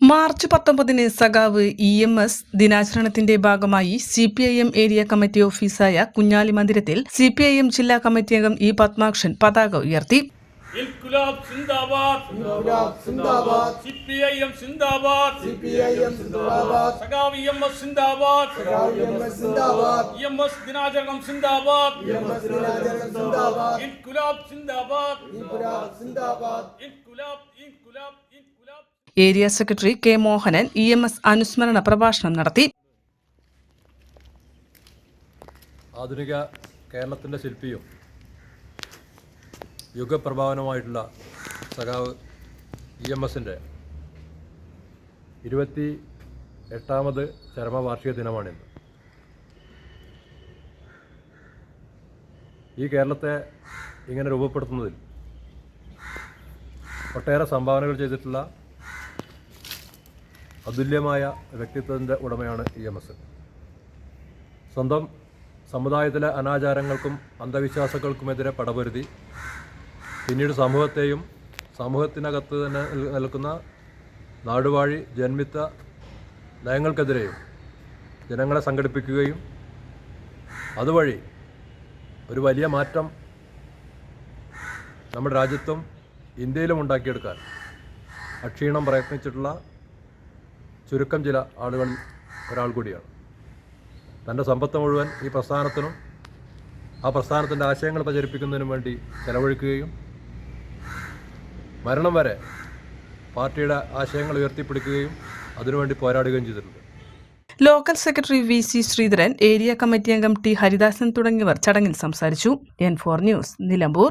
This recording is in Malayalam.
മാർച്ച് പത്തൊമ്പതിന് സഖാവ് ഇ എം എസ് ദിനാചരണത്തിന്റെ ഭാഗമായി C P I M area committee ഓഫീസായ Kunjali മന്ദിരത്തിൽ സി പി ഐ എം ജില്ലാ കമ്മിറ്റി അംഗം ഇ പത്മാക്ഷൻ പതാക ഉയർത്തി. ദിനാചരണം area secretary K Mohanan E M S അനുസ്മരണ പ്രഭാഷണം നടത്തി. ആധുനിക കേരളത്തിന്റെ ശില്പിയും യുഗപ്രഭാവനമായിട്ടുള്ള സഖാവ് ഇ എം എസിന്റെ ഇരുപത്തി എട്ടാമത് ചരമവാർഷിക ദിനമാണിന്ന്. ഈ കേരളത്തെ ഇങ്ങനെ രൂപപ്പെടുത്തുന്നതിൽ ഒട്ടേറെ സംഭാവനകൾ ചെയ്തിട്ടുള്ള അതുല്യമായ വ്യക്തിത്വത്തിന്റെ ഉടമയാണ് ഇ എം എസ്. സ്വന്തം സമുദായത്തിലെ അനാചാരങ്ങൾക്കും അന്ധവിശ്വാസങ്ങൾക്കുമെതിരെ പടപൊരുതി പിന്നീട് സമൂഹത്തെയും സമൂഹത്തിനകത്ത് തന്നെ നിൽക്കുന്ന നാടുവാഴി ജന്മിത്ത നയങ്ങൾക്കെതിരെയും ജനങ്ങളെ സംഘടിപ്പിക്കുകയും അതുവഴി ഒരു വലിയ മാറ്റം നമ്മുടെ രാജ്യത്തും ഇന്ത്യയിലും ഉണ്ടാക്കിയെടുക്കാൻ അക്ഷീണം പ്രയത്നിച്ചിട്ടുള്ള ചുരുക്കം ചില ആളുകളിൽ ഒരാൾ കൂടിയാണ്. തന്റെ സമ്പത്ത് മുഴുവൻ ഈ പ്രസ്ഥാനത്തിനും ആ പ്രസ്ഥാനത്തിന്റെ ആശയങ്ങൾ പ്രചരിപ്പിക്കുന്നതിനും വേണ്ടി ചെലവഴിക്കുകയും മരണം വരെ പാർട്ടിയുടെ ആശയങ്ങൾ ഉയർത്തിപ്പിടിക്കുകയും അതിനുവേണ്ടി പോരാടുകയും ചെയ്തിട്ടുണ്ട്. Local secretary V C Sreedharan area committee അംഗം ടി ഹരിദാസൻ തുടങ്ങിയവർ ചടങ്ങിൽ സംസാരിച്ചു. N four news Nilambur.